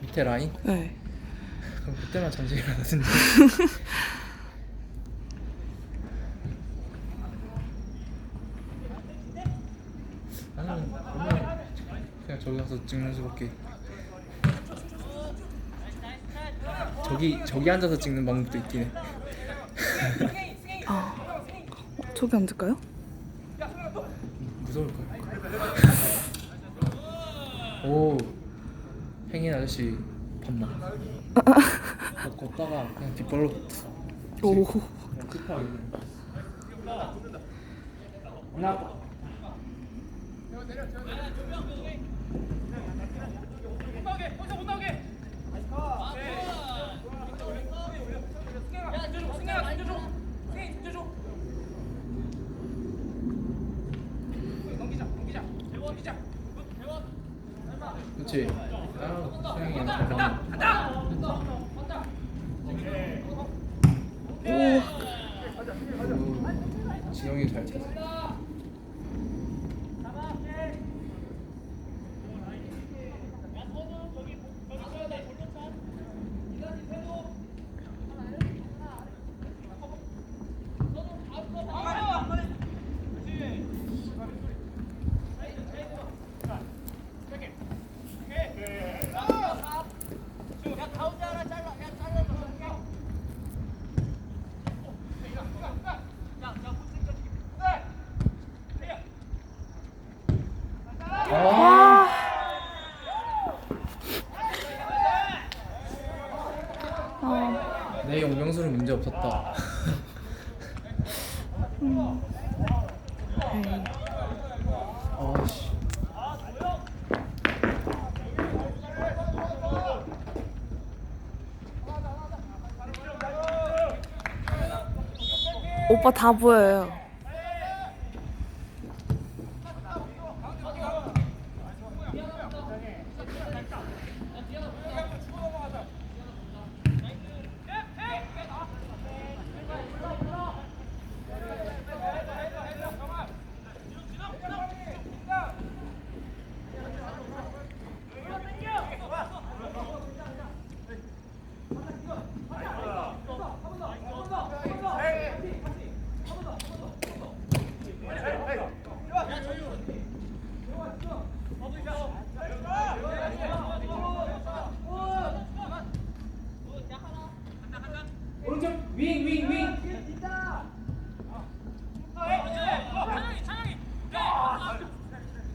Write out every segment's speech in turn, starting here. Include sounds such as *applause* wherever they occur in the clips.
밑에 라인? 네. *laughs* 그럼 그때만 전쟁이 나거든요. 나는 그냥 그냥 저기 가서 찍는 수밖에. 저기 저기 앉아서 찍는 방법도 있긴 해. 아. 어, 저기 앉을까요? 무서울 거야. *laughs* 오 행인 아저씨 밥만. 걷다가 그냥 뒷발로 오. 그냥. 나 그렇지. 아, 수영이 형 오. 지영이 잘 찼어. 아. 아. 내 용명수는 문제 없었다. 에이. 아씨. 오빠 다 보여요. 오른쪽 윙 윙 윙.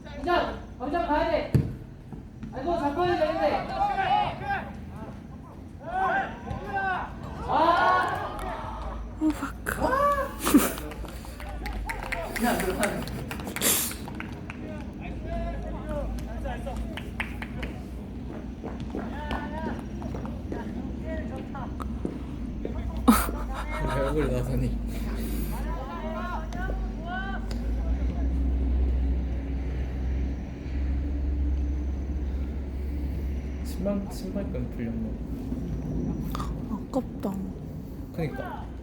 당장 당장 가야 돼. 아이고 잡아야 되는데. 아, 오, 파크. 얼굴 나서니. 신발 신발끈 풀렸네. 아깝다. 그니까.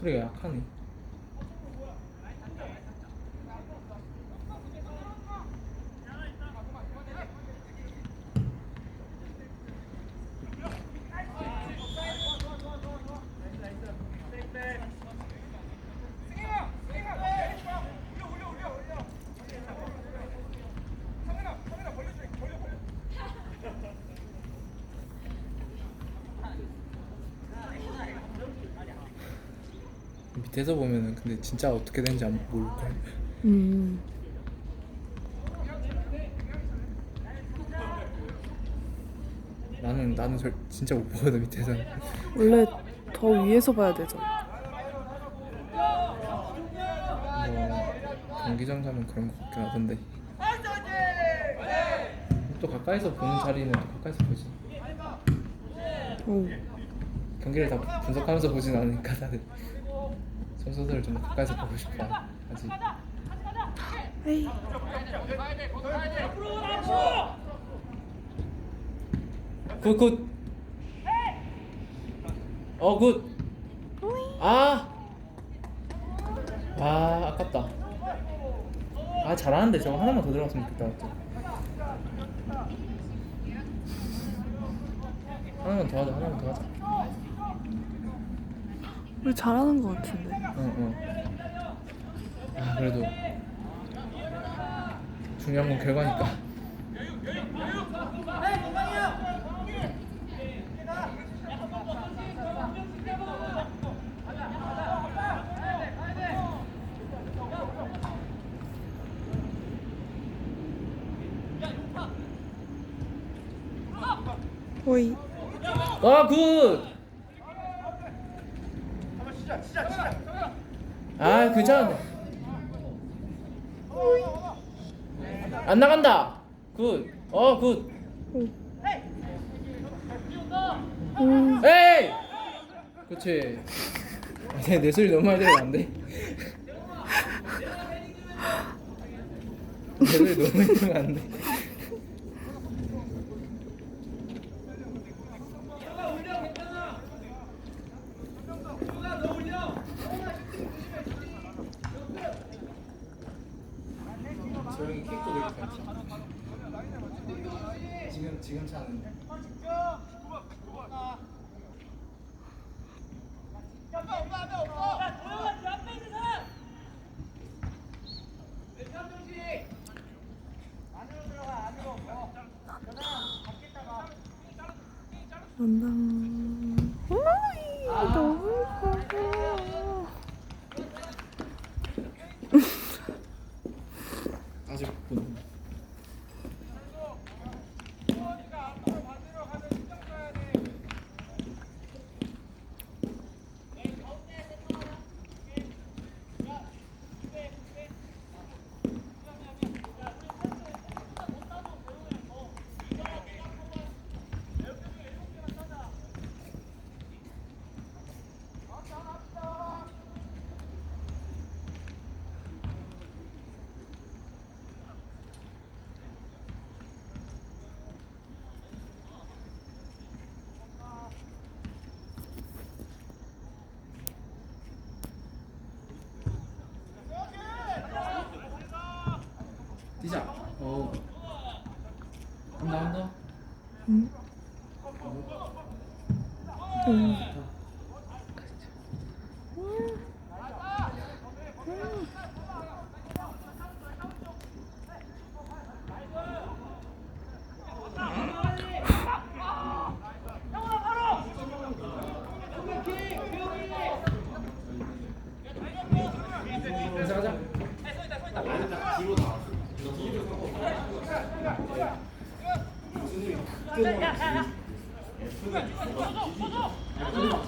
소리가 약하네. 밑에서 보면은 근데 진짜 어떻게 되는지 안 모를 거야. 음. 나는 나는 절, 진짜 못 보거든 밑에서. 원래 더 위에서 봐야 되죠. 뭐 경기장 가면 그런 것 같긴 하던데. 또 가까이서 보는 자리는 또 가까이서 보지. 오. 경기를 다 분석하면서 보진 않으니까 다들 선수들을 좀 가까이서 보고 싶어 하지. 에이. 굿 굿. 어 굿. 아. 아 아깝다. 아 잘하는데 저거 하나만 더 들어갔으면 좋겠다? 하나만 더 하자 하나만 더 하자. 우리 잘하는 것 같은데. 응 응. 아 그래도 중요한 건 결과니까. 오이. 아 굿. 아 괜찮은데. 안 나간다. 굿. 어 굿. 오. 에이. 그렇지. 내, 내 소리 너무 많이 들으면 안 돼. 내 소리 너무 많이 들으면 안 돼. 조용히 킥도 되게 잘 쳐. 지금 지금 차는.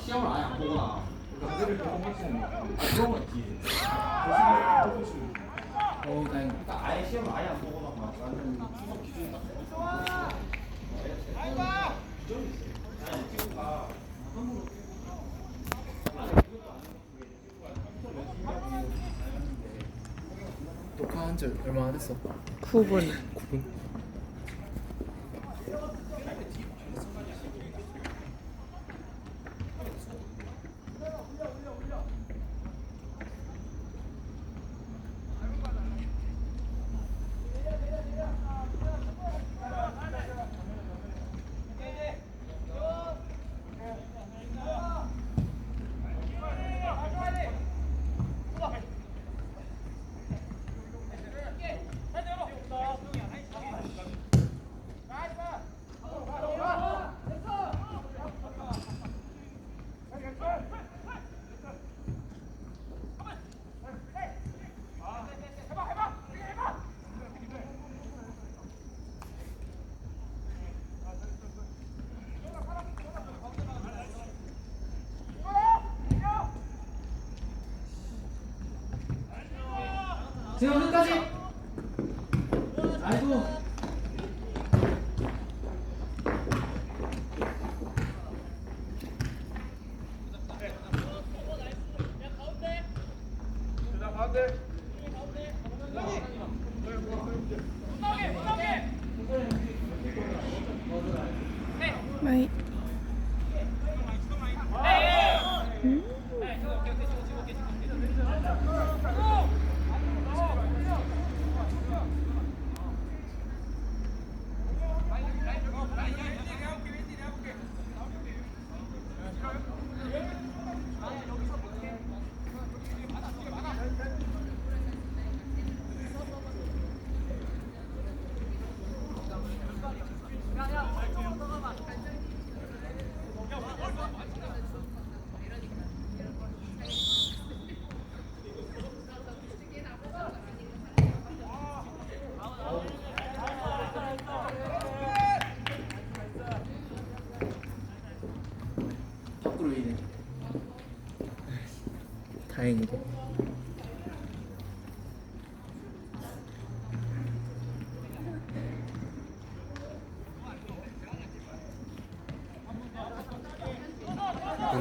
시험을 아예 안 보거나 어 다행이다. 아예 시험을 아예 안 보거나 막 추석 기준이 딱 녹화한 지 얼마나 됐어? 9분. 9분. 難し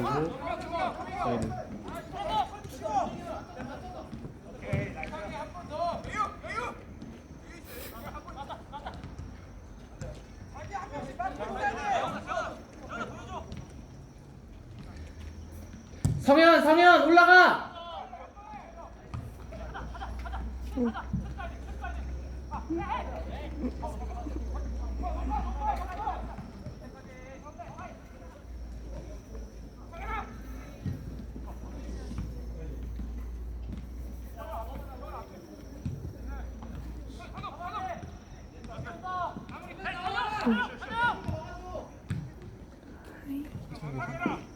그리고 사이드. way.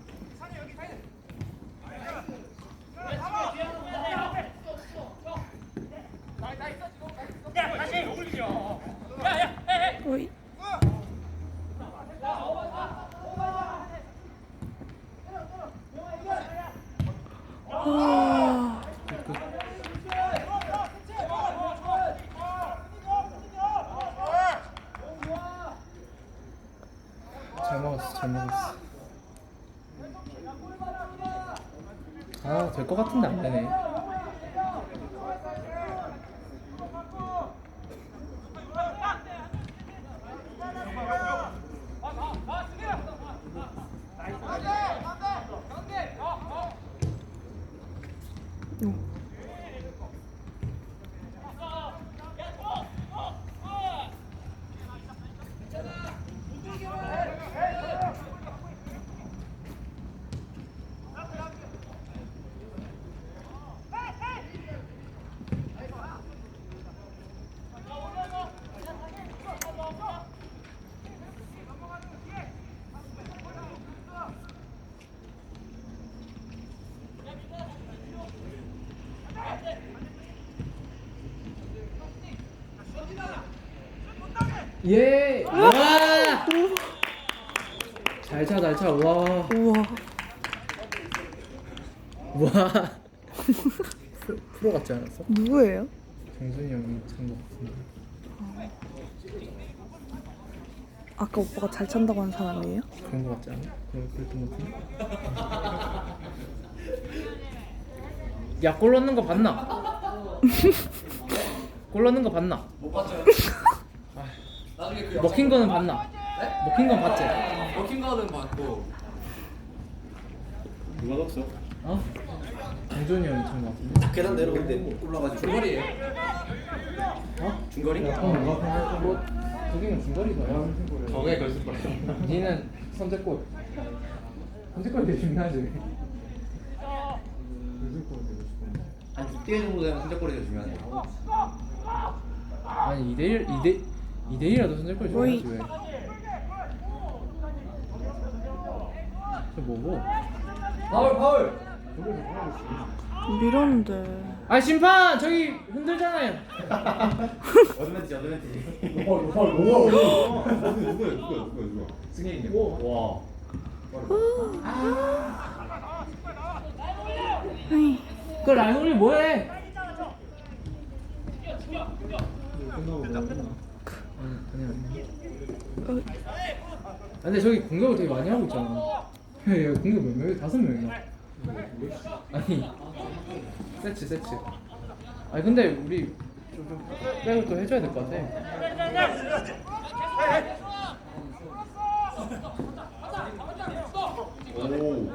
같은 남자네. 예! 와! 잘 차, 잘 차, 와. 우와. 와. 프로, 프로 같지 않았어? 누구예요? 정준이 형이 찬것 같은데. 아까 오빠가 잘 찬다고 한 사람이에요? 그런 것 같지 않아? 그랬던 것 같은데. 야, 골 넣는 거 봤나? *laughs* 골 넣는 거 봤나? 못 봤죠? 아, 나중에 그 먹힌 거는 봤나? 네? 먹힌 건 봤지? 먹힌 거는 봤고 누가 넣었어? 어? 정준이 형이 찬것 같은데. 계단 내려오는데 올라가지고 중거리에요? 어? 중거리? 어, 뭐, 저기는 중거리가야. 저게 걸릴 거예요 니는 선제골. 선제골 되게 중요하지. 한 6대1 정도 되면 선제골이 더 중요한데 아니 2대1 2대 2대1이라도 선제골 거의- 줘야지 왜. 저 뭐고? 파울 파울 밀었는데. 아 심판 저기 흔들잖아요. *laughs* 어드밴티지 어드밴티지 파울 파울 뭐야 누구야 누구야 누구야 누구야 승현이네 와 에이, 그 라이온이 뭐해? 끝나고 뭐야 아니. 아, 근데 저기 공격을 되게 많이 하고 있잖아. 얘 공격 몇 명이 다섯 명이나. 아니 세치 세치. 아니 근데 우리 좀, 좀 백을 또 해줘야 될 것 같아. 오.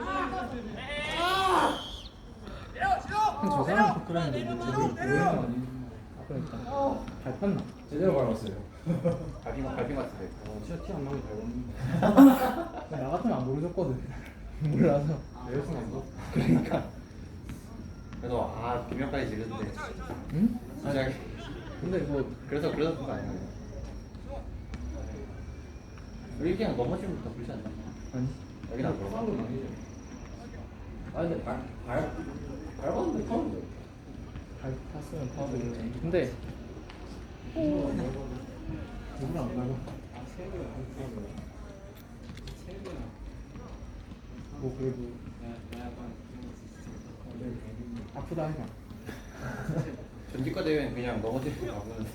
저 사람 부끄러운데 저기 보이는 거 아니야? 아 그러니까 밟았나? 제대로 밟았어요. 갈비 갈비 같은데. 어, 진짜 티안 나게 밟았는데. 나 *laughs* 같으면 안 모르겠거든. 몰라서. 내일승 안 나? 그러니까. 그래서 아 비명까지 지르는데 응? 진짜 근데 뭐 그래서 그래서 그거 아니야. 우리 그냥 넘어지면 더 불지 않나? 아니. 여기는 안 그러나? 싸움은 아니죠. 아 근데 발 발, 밟았는데 타는데. 밟았으면 파울이지. 근데 누구랑 안 밟아? 뭐 그래도 아프다 해봐. 전기과 대회는 그냥 넘어지면 가보는데.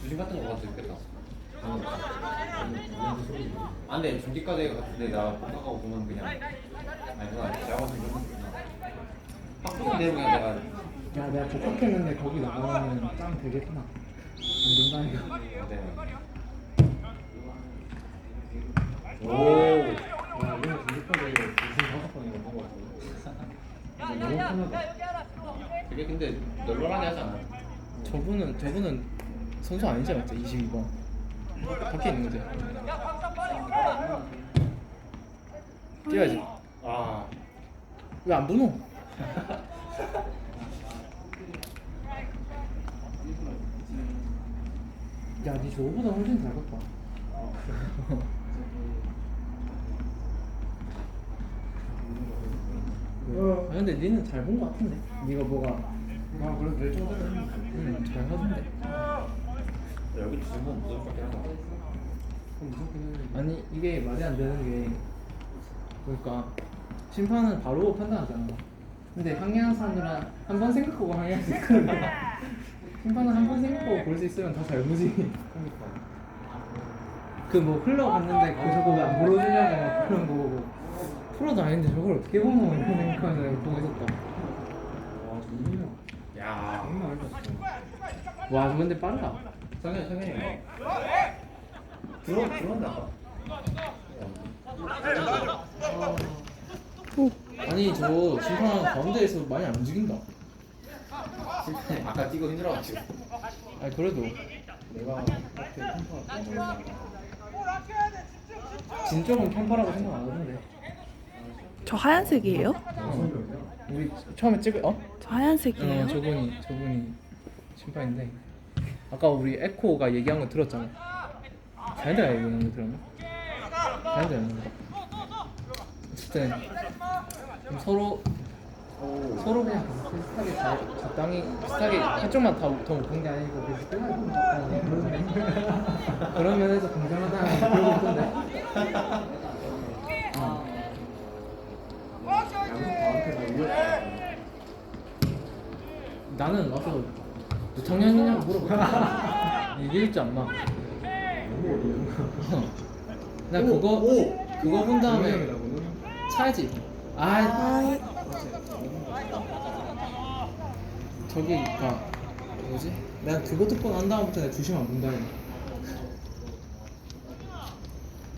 주심 같은 거 가도 좋겠다. 아 근데 전기과 대회 같은데 나 복학하고 보면 그냥 아니 그건 아니지. 그냥 내가 야 내가 복학했는데 거기 나가면 짱 되겠구나. 안 된다니까. 근데 오. 야, 이거 중립하게 무슨 다섯 번이나 한거 같아. 너무 편하다. 그게 근데 널널하게 하지 않아? 저분은 저분은 선수 아니지 맞죠? 22번. 밖에 있는 거지. 뛰어야지. 아 왜안 부노? *laughs* 야, 니 저거보다 훨씬 잘 갔다. 아 근데 니는 잘 본 거 같은데. 니가 뭐가 아, 그래도 내 정도는 응, 잘 하던데. 여기 주심은 무조건 밖에 하나. 무섭긴. 아니 이게 말이 안 되는 게 그러니까 심판은 바로 판단하잖아. 근데 항해하는 사람들은 한 번 생각하고 항해할 수 있거든. 심판은 한 번 생각하고 볼수 있으면 다 잘보지. 그러니까. 그뭐 흘러갔는데 그 저거 왜안 불어주냐고 막 그런 거 보고 프로도 아닌데 저걸 어떻게 보노 이런 생각하면서 내가 보고 있었다. 와, 정민이야. 야 장난 아니다, 진짜. 와 근데 빠르다. 성현 성현이 들어 들어온다. 아니 저 심판 가운데에서 많이 안 움직인다. 심판이 *laughs* 아까 뛰고 힘들어가지고. 아니 그래도 내가 컴파가 너무 진적은 캠퍼라고 생각 안 하던데. 저 하얀색이에요? 병이야? 우리 처음에 찍을 어? 저 하얀색이에요? 어, 저분이 저분이 심판인데 아까 우리 에코가 얘기한 거 들었잖아. 자연대가 얘기한 거 들었나? 자연대가 얘기한 거. 어쨌든 좀 서로 서로 그냥 비슷하게 잘 적당히 비슷하게 한쪽만 다 더 못한 게 아니고 비슷하게 그런 그런 면에서 공정하다는 그러고 있던데. 어. 뭐 이겼다. 나는 와서 몇 학년이냐고 물어봐. 얘기할 줄 안 나. 그거 그거 본 다음에 정민이라고는? 차야지. 아 저기 가 뭐지? 내가 그거 듣고 난 다음부터 내가 주시면 안 본다.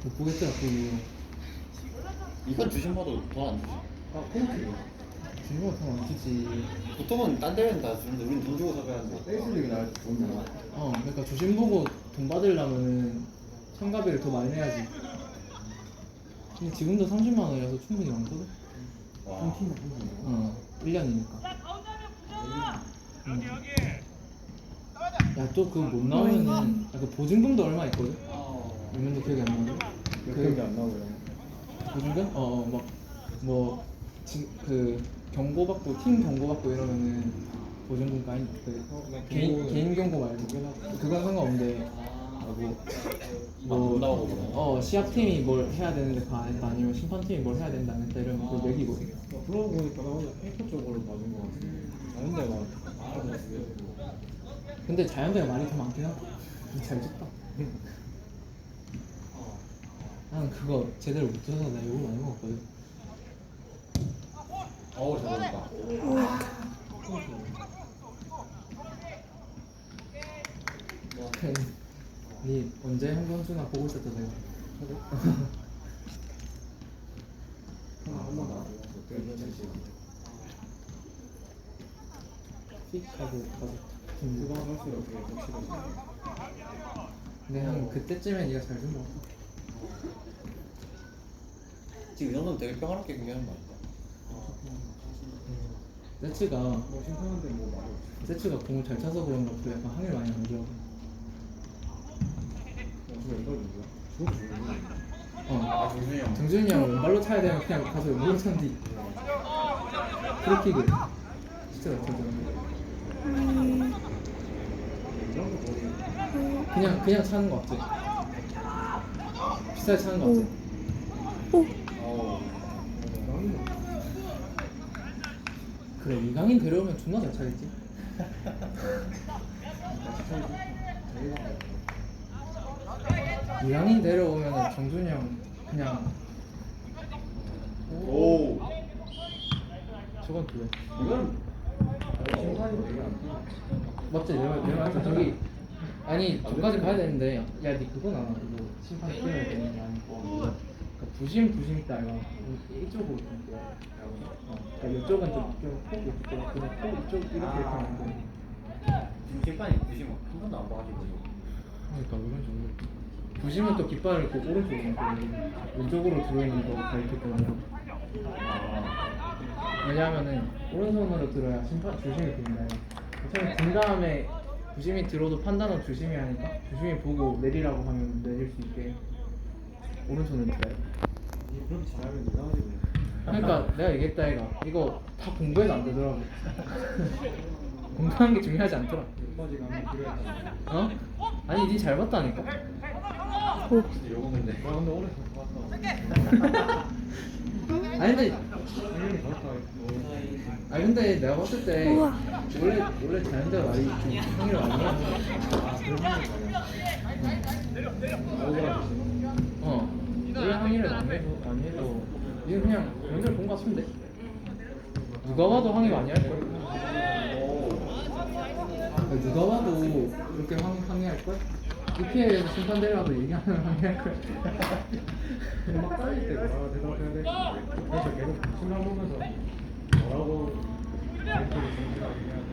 못 보겠더라 그 이후. 이건 주심 봐도 돈안 주지. 아, 콩키. 주시면 더안 주지. 보통은 딴 데는 다 주는데 우린 돈 주고 사가는데. 페이스릭이 날 좋은데. 어, 그러니까 주신 보고 돈 받으려면은 참가비를 더 많이 내야지. 근데 지금도 30만 원이라서 충분히 많거든. 와. 어, 1년이니까. 음. 야, 또 그거 못 나오면은, 아, 그 보증금도 얼마 있거든? 이면도 기억이 안 나는데? 몇 경기 안 나오고요. 보증금? 어, 어, 막, 뭐, 지, 그, 경고받고, 팀 경고받고 이러면은 보증금 까인, 그, 어, 나 개인, 경고- 개인 경고 말고. 그건 상관없는데, 아, 뭐, 못 나오고 그러네. 어, 시합팀이 뭘 해야 되는데 그거 안 했다, 아니면 심판팀이 뭘 해야 된다 안 했다 이러면 그거 매기고. 그러고 보니까 나 혼자 페이커 쪽으로 맞은 거 같은데. 자연대가 알아봤어요 근데 자연대가 말이 더 많긴 하다. 잘 쳤다. 나는 그거 제대로 못 쳐서 나 욕을 많이 먹었거든. 어우 잘한다. 니 언제 한경수나 보고 있었다 내가 한번 나왔어 어떻게 괜찮지 픽 하고 가서 그거 할수록 어떻게 거치거지 근데 한 그때쯤에 네가 잘 준거 같아 지금 이 정도면 되게 평화롭게 경기하는 거 아닌가? 세츠가 뭐 심판한테 뭐 말이 세츠가 공을 잘 차서 그런가 그 약간 항일 많이 안 들어 저 왼발 누구야? 저거 누구야? 어아 정준이 형. 정준이 형 왼발로 차야 되면 그냥 가서 왼발로 뒤 프리킥을 진짜 잘 차잖아 음, 이런 거 그냥 그냥 차는 거 같지? 비슷하게 차는 거 같지? 오, 어우. 나는 그래 이강인 데려오면 존나 잘 차겠지? *laughs* 이강인 데려오면 정준이 형 그냥 오. 저건 또 왜? 이건 심판이 되게 안 돼. 맞지? 내가 내가 저기 아니 저까지 가야 되는데 야니 그건 알아 이거 심판 뛰어야 되는 게 아니고 그러니까 부심 부심 따위가 이쪽으로 좀 돼. 어, 그러니까 이쪽은 좀좀폭 있고 그냥 폭 이쪽 이렇게 이렇게 하면 돼. 지금 심판이 부심 한 번도 안 봐가지고. 그러니까 오른쪽으로 부심은 또 깃발을 꼭 오른쪽으로 고 왼쪽으로 들어있는 거 가르칠 때는 왜냐하면은 오른손으로 들어야 심판 주심이 보인다. 어차피 든 다음에 주심이 들어도 판단은 주심이 하니까 주심이 보고 내리라고 하면 내릴 수 있게 돼. 이 그렇게 잘하면 이상하지 뭐. 그러니까 내가 얘기했다 얘가 이거 다 공부해도 안 되더라고. *laughs* 공부하는 게 중요하지 않더라. 어? 아니 니 잘 봤다니까. 오, 아니 근데 아니 근데 내가 봤을 때 우와. 원래 원래 자연대가 말이 좀 많이 해. 아 그런 거 아니야 억울하지 어. 원래 항의를 많이 해도 많이 해도 이게 그냥 연결 본것 같은데. 누가 봐도 항의 많이 할 걸. 아니, 누가 봐도 그렇게 항의 항의할 걸. 데려와도 얘기하면 항의할 걸. 근데 막 따질 때 뭐라고 대답해야 돼? 그래서 계속 신랑 보면서 뭐라고 멘트를 정지하게 해야 돼?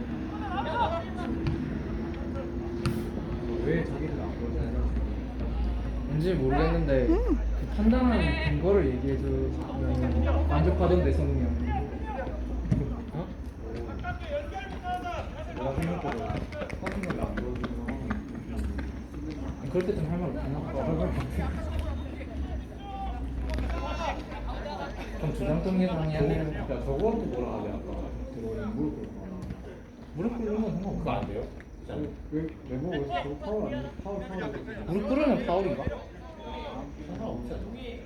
왜 자기를 안 보냐? 뭔지 모르겠는데 그 판단하는 근거를 얘기해 주면 만족하던데 성훈이 형. 어? 내가 생각보다 보여주는 상황이 그럴 때 좀 할 말 없나? 그럼 주장 정리해서 항의하는 그러니까 저거도 뭐라 하지 아까 들어오는 무릎 꿇고 무릎 꿇는 건 상관없어. 그거 안 돼요? 왜 저거 파울 아니야? 파울 파울 무릎 꿇으면 파울인가? 상관없지?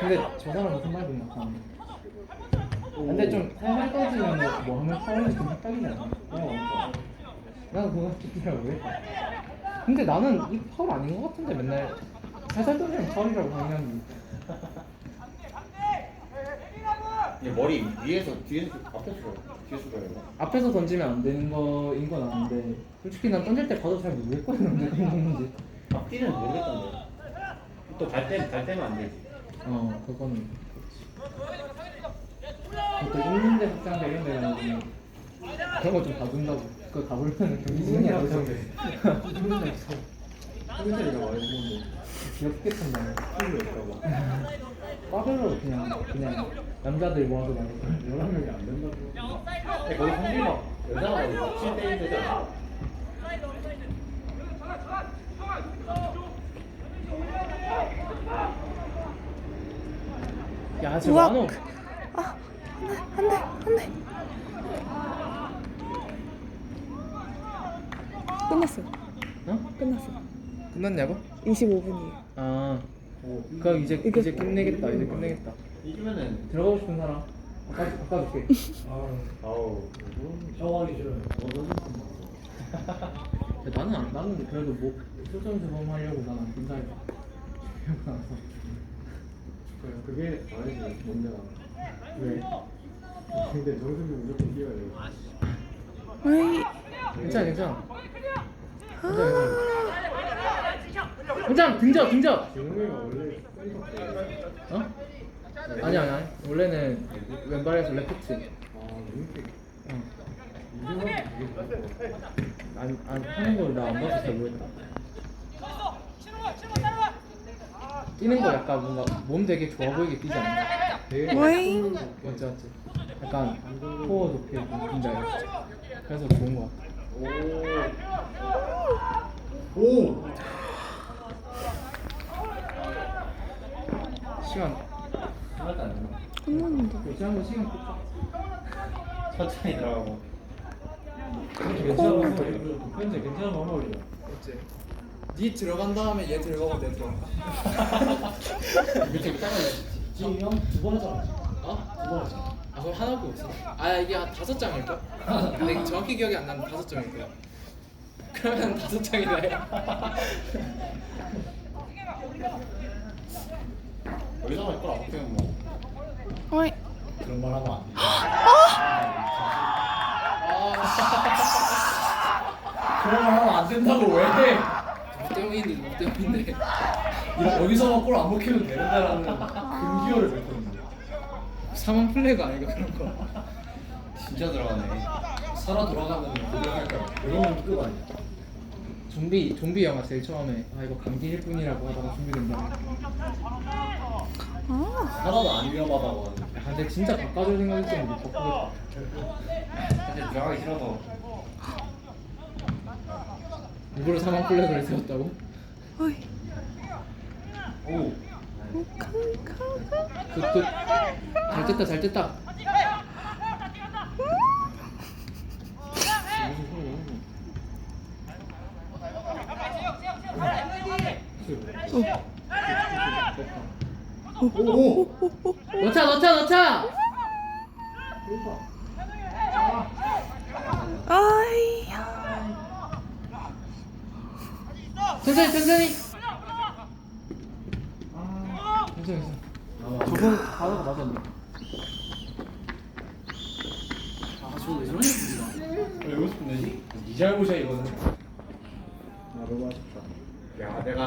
근데 저 사람 무슨 말 듣나? 아. 근데 좀 살살 떠지면 뭐 하면 파울인지 좀 헷갈리지 않아? 어 나는 그거 듣더라고 왜? 근데 나는 이 파울 아닌 것 같은데 맨날 살살 떠지면 파울이라고 항의하는 얘 머리 위에서 뒤에서 앞에서 뒤에서 줘야 되나? 앞에서 던지면 안 되는 거인 건 아는데 솔직히 난 던질 때 봐도 잘 모르겠거든 언제 던졌는지 앞뒤는 모르겠던데. 또잘 때면 안 되지. 어 그거는 그렇지 또 있는데 확장돼 이런 데 가면 그런 거 좀 봐준다고 그거 가보려면 경기진이 안 되죠 소리가 많이 듣는데 귀엽게 찬다 필요 없다고. 빠들로 그냥 그냥 남자들 모아서 말해 11명이 안 된다고. 근데 거기 막 여자가 막 7대1 되잖아. 야쟤 우와. 만호 아, 안 돼, 안 돼. 끝났어. 어? 끝났어. 끝났냐고? 25분이에요. 아 그럼 이제 이제 끝내겠다 이제 끝내겠다 이기면은 들어가고 싶은 사람 바꿔 바꿔줄게 *laughs* 아우 샤워하기 싫어요. *laughs* 나는 안- 나는 그래도 뭐 솔선수범 하려고 나는 나서 그냥 *laughs* 그게 다르지 문제가. 왜 근데 정승이 무조건 뛰어야 돼. 어이. 괜찮아 괜찮아 정승이가 원래 센터 어? 아니 아니 아니 원래는 왼발에서 레프트 아 윙백. 어. 되게. 안, 안 하는 걸 나 안 봐서 잘 모르겠다 뛰는 거 약간 뭔가 몸 되게 좋아 보이게 뛰지 않나? 되게 와잉. 맞지 맞지 약간 코어 높게 뛴다 그래서 좋은 거 같아 오. 오. 시간 하나도 안 되나? 끝났는데. 한번 시간 천천히 들어가고. 괜찮은 방법이야. 현재 괜찮은 방법이야. 어째 니 들어간 다음에 얘 들어가고 내 들어가 이렇게 잘라내 지금 형두번 했잖아. 어? 두번 했잖아 아 그럼 하나밖에 없어 아 이게 한 다섯 장일까? 근데 정확히 기억이 안 나는데 다섯 장일 거야 그러면 다섯 장이다 여기서 할걸 아무튼 뭐 어이. 그런 말 하면 안 돼. 그런 말 하면 안 된다고 왜? 롯데형인데 롯데형인데 여기서만 골안 먹히면 되는다라는 금기어를 뱉거든요. 사망 플레이가 아니고 그런 거 진짜 들어가네. 살아 돌아가면 고백할까? 이러면 끝 아니야. 좀비 좀비 영화 제일 처음에 아 이거 감기일 뿐이라고 하다가 준비된다 아. 하나도 안 위험하다고 하는데. 야, 근데 진짜 바꿔줄 생각했으면 못 바꾸겠다 근데 들어가기 싫어서. 일부러 사망 플래그를 세웠다고? 어이. 오. 굿굿 잘 뜯다 잘 오. 넣자 넣자 넣자 아이. 천천히 천천히 아 괜찮아 괜찮아 저건 바로 맞았네 아 저거 왜 저러냐 왜 이거 싶은데지? 네 잘못이야 이거는. 아 너무 아쉽다. 야 내가